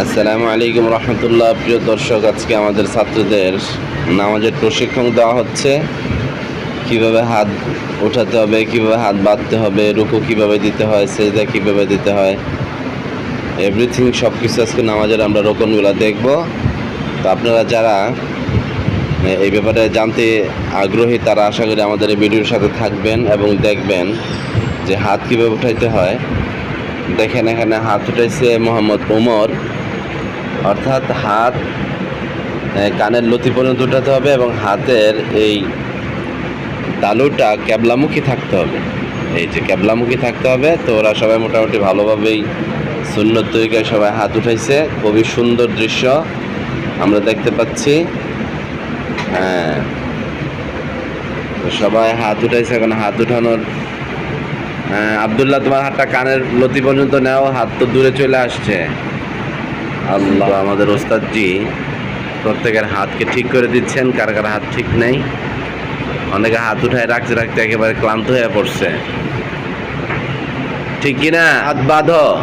আসসালামু আলাইকুম রহমতুল্লাহ। প্রিয় দর্শক, আজকে আমাদের ছাত্রদের নামাজের প্রশিক্ষণ দেওয়া হচ্ছে। কীভাবে হাত ওঠাতে হবে, কীভাবে হাত বাঁধতে হবে, রুকু কীভাবে দিতে হয়, সেজদা কীভাবে দিতে হয় এভরিথিং সব কিছু আজকে নামাজের আমরা রোকনগুলো দেখব। তো আপনারা যারা এই ব্যাপারে জানতে আগ্রহী, তারা আশা করি আমাদের এই ভিডিওর সাথে থাকবেন এবং দেখবেন যে হাত কীভাবে উঠাইতে হয়। দেখেন এখানে হাত উঠাইছে মোহাম্মদ ওমর অর্থাৎ হাত কানের লতি পর্যন্ত উঠাতে হবে এবং হাতের এই তালুটা ক্যাবলামুখী থাকতে হবে। এই যে ক্যাবলামুখী থাকতে হবে তো ওরা সবাই মোটামুটি ভালোভাবেই সুন্নত তরিকায় সবাই হাত উঠাইছে। খুবই সুন্দর দৃশ্য আমরা দেখতে পাচ্ছি। হ্যাঁ। সবাই হাত উঠাইছে এখন হাত উঠানোর হ্যাঁ, আব্দুল্লাহ তোমার হাতটা কানের লতি পর্যন্ত নাও হাত তো দূরে চলে আসছে। আল্লাহ আমাদের ওস্তাদজি প্রত্যেকের হাতকে ঠিক করে দিচ্ছেন কার কার হাত ঠিক নেই। অনেকে হাত উঠায় রাখতে রাখতে একেবারে ক্লান্ত হয়ে পড়ছে। ঠিক কিনা? হাত বাঁধো।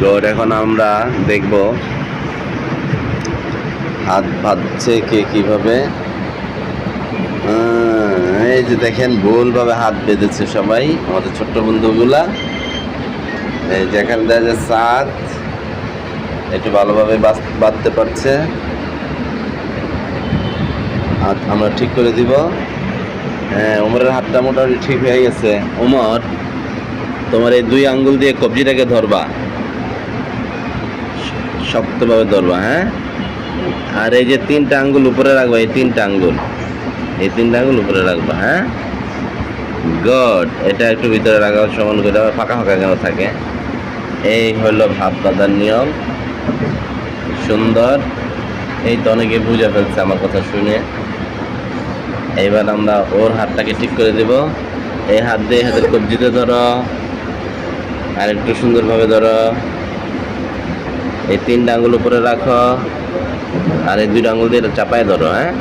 গোড এখন আমরা দেখব। হাত বাঁধছে কে কীভাবে? এই যে দেখেন ভুলভাবে হাত বেঁধেছে সবাই আমাদের ছোট্ট বন্ধুগুলা। এই যেখানে দেখা যায় সাত একটু ভালোভাবে বাঁধতে পারছে। হাত আমরা ঠিক করে দিব। হ্যাঁ ওমরের হাতটা মোটামুটি ঠিক হয়ে গেছে। ওমর তোমার এই দুই আঙ্গুল দিয়ে কবজিটাকে ধরবা। শক্তভাবে ধরবা হ্যাঁ? আর এই যে তিনটা আঙ্গুল উপরে রাখবা, এই তিনটা আঙ্গুল। এই তিনটা আঙ্গুল উপরে রাখবা হ্যাঁ? গড। এটা একটু ভিতরে রাখা সমান করে ফাঁকা ফাঁকা কেন থাকে? এই হলো ভাত বাঁধার নিয়ম। সুন্দর। এই তো অনেকে বুঝে ফেলছে আমার কথা শুনে। এইবার আমরা ওর হাতটাকে ঠিক করে দেব। এই হাত দিয়ে হাতের কবজিতে ধরো। আর একটু সুন্দরভাবে ধরো। এই তিনটা আঙ্গুল উপরে রাখো। আর এই দুইটা আঙ্গুল দিয়ে চাপায় ধরো হ্যাঁ?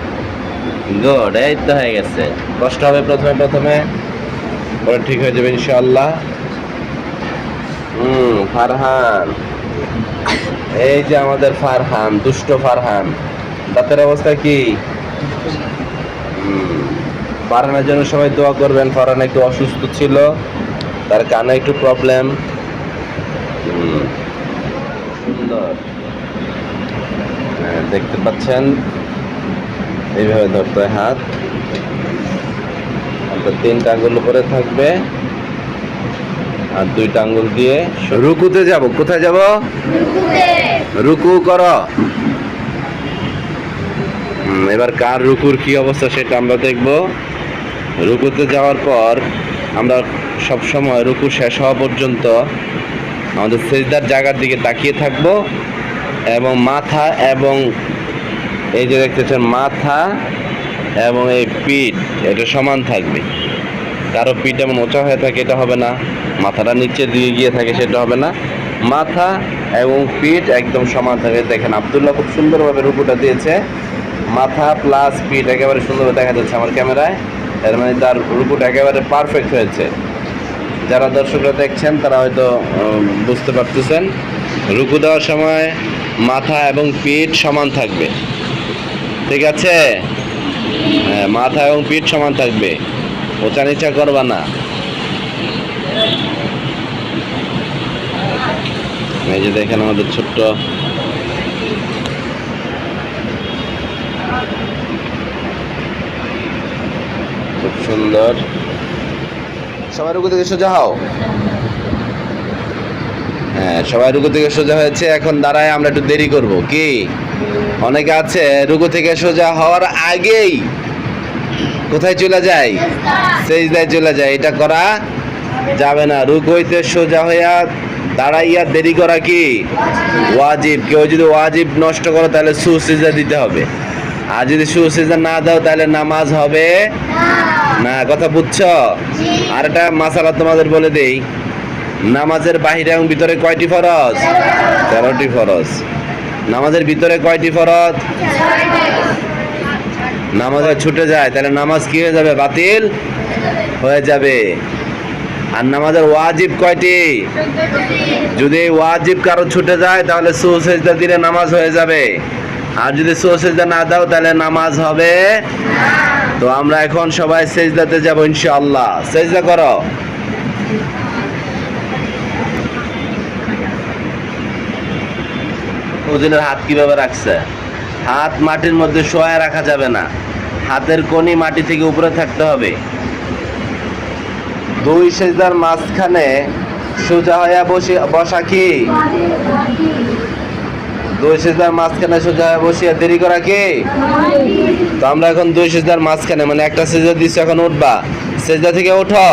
গুড এই তো হয়ে গেছে। কষ্ট হবে প্রথমে প্রথমে। পরে ঠিক হয়ে যাবে ইনশাআল্লাহ। হুম ফারহান। এই যে আমাদের ফারহান দুষ্ট ফারহান। দাঁতের অবস্থা কি? ফারহানের জন্য সবাই দোয়া করবেন। ফারহান একটু অসুস্থ ছিল তার কানে একটু প্রবলেম সুন্দর। হ্যাঁ, দেখতে পাচ্ছেন? এইভাবে ধরতে হয় হাত। তিনটা আঙ্গুল উপরে থাকবে। আর দুইটা আঙ্গুল দিয়ে রুকুতে যাব। কোথায় যাব? রুকু কর। এবার কার রুকুর কি অবস্থা সেটা আমরা দেখব। রুকুতে যাওয়ার পর আমরা সব সময় রুকু শেষ হওয়া পর্যন্ত আমাদের সেজদার জায়গার দিকে তাকিয়ে থাকব এবং মাথা এবং এই যে দেখতেছেন মাথা এবং এই পিঠ এটা সমান থাকবে। কারও পিঠ এমন ওচা হয়ে থাকে, এটা হবে না। মাথাটা নিচের দিকে গিয়ে থাকে, সেটা হবে না। মাথা এবং পিঠ একদম সমান থাকে। দেখেন, আবদুল্লাহ খুব সুন্দরভাবে রুকুটা দিয়েছে। মাথা প্লাস পিঠ একেবারে সুন্দরভাবে দেখা যাচ্ছে আমার ক্যামেরায়। এর মানে তার রুকুটা একেবারে পারফেক্ট হয়েছে। যারা দর্শকরা দেখছেন, তারা হয়তো বুঝতে পারতেছেন। রুকু দেওয়ার সময় মাথা এবং পিঠ সমান থাকবে। ঠিক আছে? হ্যাঁ মাথা এবং পিঠ সমান থাকবে। ওচা নিচা করবা না। এই যে দেখেন আমাদের ছোট্ট খুব সুন্দর। সবাই রুকু থেকে সোজা হও। হ্যাঁ সবাই রুকু থেকে সোজা হয়েছে এখন দাঁড়ায় আমরা একটু দেরি করব। কি? অনেকে আছে রুকু থেকে সোজা হওয়ার আগেই কোথায় চলে যায়? সেজদায় চলে যায়। এটা করা যাবে না। রুকু হইতে সোজা হইয়া দাঁড়াইয়া দেরি করা কি? ওয়াজিব। কেউ যদি ওয়াজিব নষ্ট করো, তাহলে সুসিজা দিতে হবে। আর যদি সুসিজা না দাও, তাহলে নামাজ হবে না। কথা বুঝছ? আর একটা মাসালা তোমাদের বলে দেই। নামাজের বাহিরে এবং ভিতরে কয়টি ফরজ? তেরোটি ফরজ। নামাজের ভিতরে কয়টি ফরজ? নামাজে ছুটে যায়, তাহলে নামাজ কি হয়ে যাবে? বাতিল হয়ে যাবে। আর নামাজের ওয়াজিব কয়টি? যদি ওয়াজিব কারও ছুটে যায়, তাহলে সুসেজদা দিলে নামাজ হয়ে যাবে। আর যদি সুসেজদা না দাও, তাহলে নামাজ হবে তো আমরা এখন সবাই সেজদাতে যাব ইনশাআল্লাহ। সেজদা করো। ওদিনের হাত কীভাবে রাখছে? হাত মাটির মধ্যে শোয়া রাখা যাবে না। হাতের কোনি মাটি থেকে উপরে থাকতে হবে। দুই সেজদার মাঝখানে সোজা হয়ে বসে, বসা কি? দুই সেজদার মাঝখানে সোজা হয়ে বসিয়া দেরি করা কি? তো আমরা এখন দুই সেজদার মাঝখানে মানে একটা সেজদা দিচ্ছি, এখন উঠবা। সেজদা থেকে ওঠো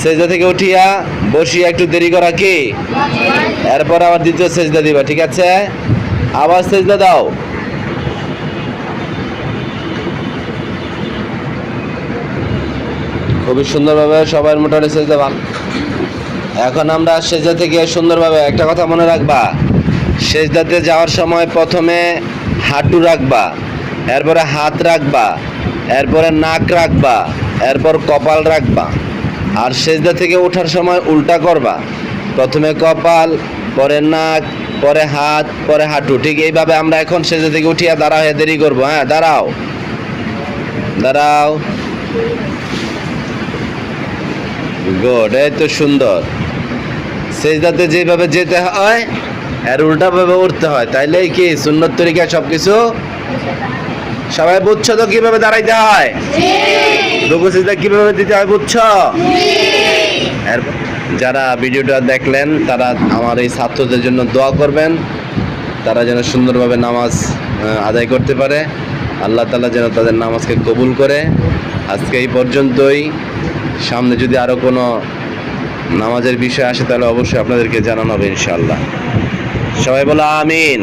সেজদা থেকে উঠিয়া বসিয়া একটু দেরি করা কি? এরপর আবার দ্বিতীয় সেজদা দিবা, ঠিক আছে? আবার সেজদা দাও। খুবই সুন্দরভাবে সবাই মোটামুটি সেজদা ভালো এখন আমরা সেজদা থেকে সুন্দরভাবে একটা কথা মনে রাখবা। সেজদাতে যাওয়ার সময় প্রথমে হাঁটু রাখবা, এরপরে হাত রাখবা, এরপরে নাক রাখবা, এরপর কপাল রাখবা। আর সেজদা থেকে ওঠার সময় উল্টা করবা। প্রথমে কপাল, পরে নাক পরে হাত পরে হাঁটু। ঠিক এইভাবে আমরা এখন সেজে থেকে উঠিয়া দাঁড়া হয়ে দেরি করব হ্যাঁ দাঁড়াও। দাঁড়াও। গুড এই তো সুন্দর। সেজদাতে যেভাবে যেতে হয় এর উল্টাভাবে উঠতে হয় তাইলে কি সুন্নত তরিকা সব কিছু সবাই বুঝছ তো কীভাবে দাঁড়াইতে হয়? রুকু সিজদা কীভাবে দিতে হয় বুঝছ? এর যারা ভিডিওটা দেখলেন, তারা আমার এই ছাত্রদের জন্য দোয়া করবেন। তারা যেন সুন্দরভাবে নামাজ আদায় করতে পারে। আল্লাহ তালা যেন তাদের নামাজকে কবুল করে। আজকে এই পর্যন্তই। সামনে যদি আরও কোনো নামাজের বিষয় আসে, তাহলে অবশ্যই আপনাদেরকে জানানো হবে ইনশাল্লাহ সবাই বলো আমিন।